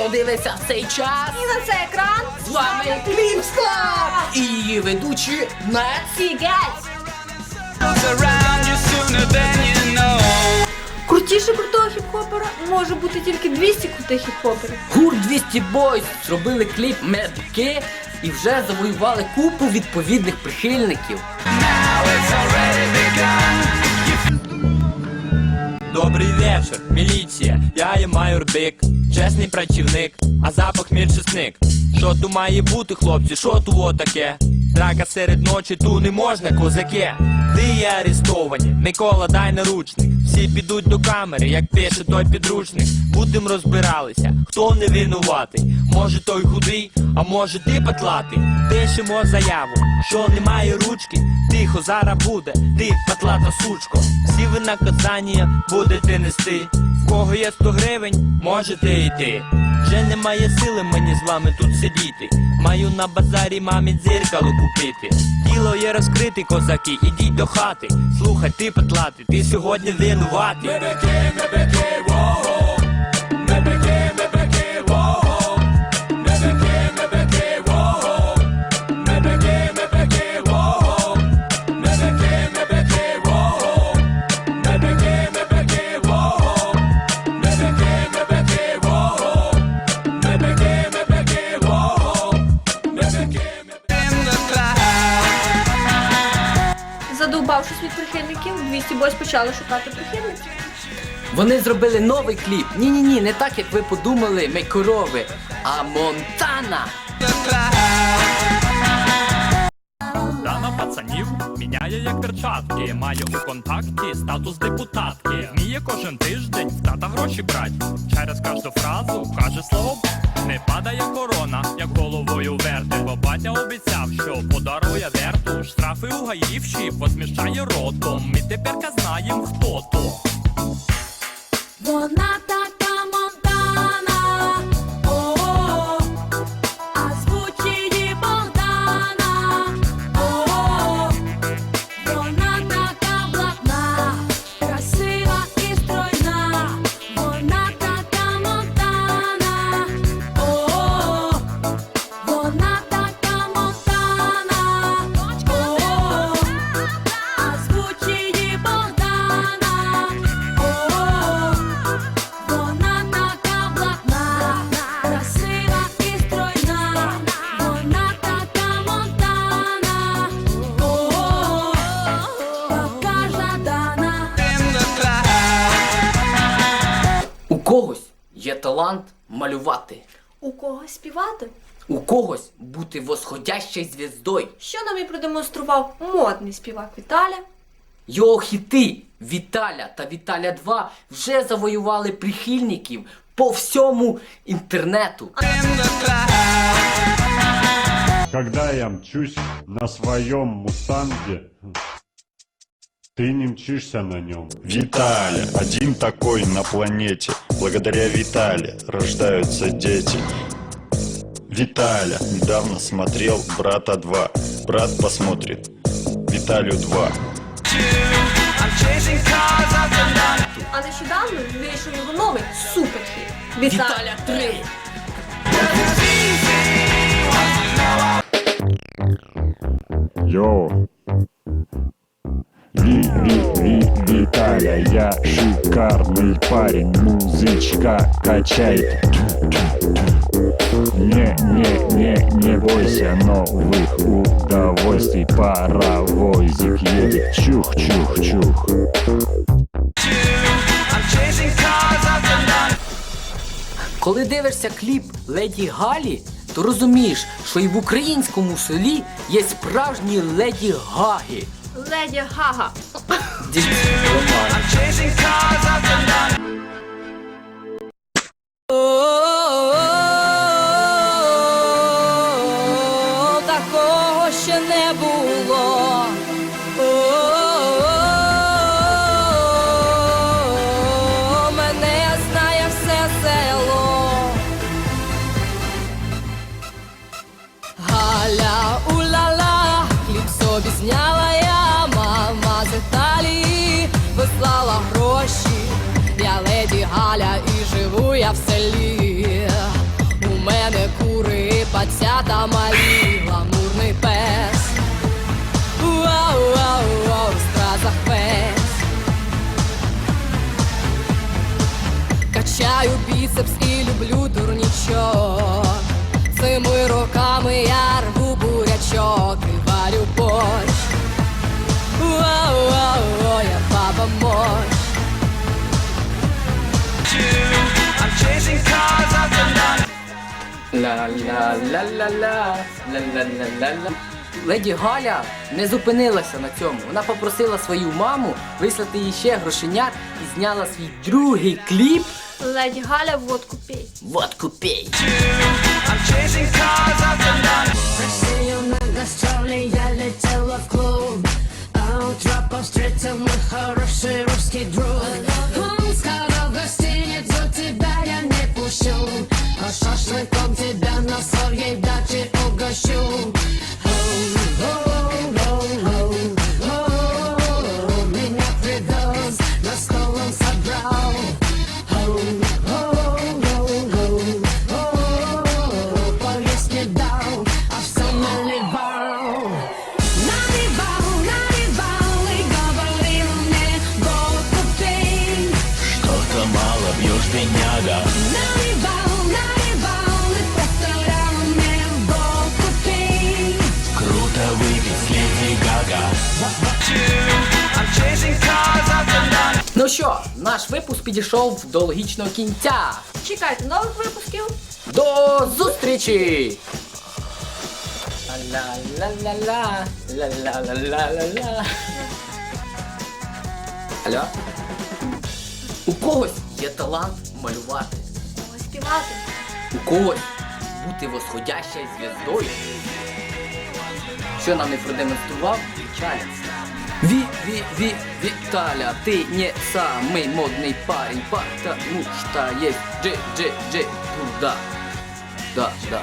хто дивиться в цей час. І за цей екран З вами Кліпска! І її ведучі you know. Крутіше крутого хіп-хопера може бути тільки 200 крутих хіп-хоперів. Гурт 200 Boys зробили кліп Медки і вже завоювали купу відповідних прихильників. Now it's already begun. Добрий вечір, міліція, я є майор Дик, чесний працівник, а запах мій чесник. Що ту має бути, хлопці, що ту таке? Драка серед ночі ту не можна, козаки. Ти є арестовані, Микола, дай наручник. Всі підуть до камери, як пише той підручник. Будем розбиралися, хто не винуватий. Може той худий, а може ти патлатий. Пишемо заяву, що немає ручки. Тихо, зараз буде, ти патлата сучко. Всі ви наказання будете нести. В кого є 100 гривень, можете йти. Вже немає сили мені з вами тут сидіти. Маю на базарі мамі дзеркало купити. Тіло є розкрите, козаки, ідіть до хати. Слухай, ти патлати, ти сьогодні винуватий. Від прихильників, 200 бойс почали шукати прихильників. Вони зробили новий кліп. Ні-ні-ні, не так, як ви подумали, ми корови, а Монтана. Пацанів міняє як перчатки. Має у контакті статус депутатки. Вміє кожен тиждень в тата гроші брать. Через кожну фразу каже слово не падає корона, як головою верте. Бо батя обіцяв, що подарує верту. Штрафи у гаївші позміщає ротом. Ми тепер знаємо, хто то. Вона така талант малювати, У когось співати? у когось бути восходящою звіздою. Що нам і продемонстрував модний співак Віталя. Його хіти Віталя та Віталя 2 вже завоювали прихильників по всьому інтернету. Когда я мчусь на своем мустанге, ты не мчишься на нем. Виталя, один такой на планете. Благодаря Витале рождаются дети. Виталя, недавно смотрел «Брата 2». Брат посмотрит Виталю 2. I'm chasing cars up and down. А нещодавно вийшов його новий суперхіт. Віталя 3! Йоу. Ви, ви, ви, Виталя, я шикарный парень, музычка качает. Не, не, не, не бойся новых удовольствий, паровозик едет, чух-чух-чух. I'm chasing cars up and down. Коли дивишся кліп Леді Галі, то розумієш, що і в українському селі є справжні леді Гаги. Леді Гага. Такого ще не було. Амалі, гламурний пес. Вау, вау, вау, в стразах весь. Качаю біцепс і люблю дурнічок. Цими роками я рву бурячок і варю борщ. Вау, вау, вау, я баба мощ. Ла-ла-ла-ла-ла, ла-ла-ла-ла-ла. Леді Галя не зупинилася на цьому. Вона попросила свою маму вислати їй ще грошенят і зняла свій другий кліп. Леді Галя водку пей. Водку пей. I'm chasing cars up and down. Россию на бедняга Наливал, наливал и повторял мне водку пей Круто выпить с Леди Гага I'm chasing cars up and down. Ну що, наш випуск підійшов до логічного кінця. Чекайте нових випусків. До зустрічі! Ла-ла-ла-ла-ла, ла-ла-ла-ла-ла-ла. Алло? У когось є талант малювати. Ось співати. У когось бути восходящою зв'яздою. Що нам не продемонстрував Віталя. Ви, ви, ви, Виталя, ты не самый модный парень, потому что есть Дж, Дж, Дж, туда. Да, да.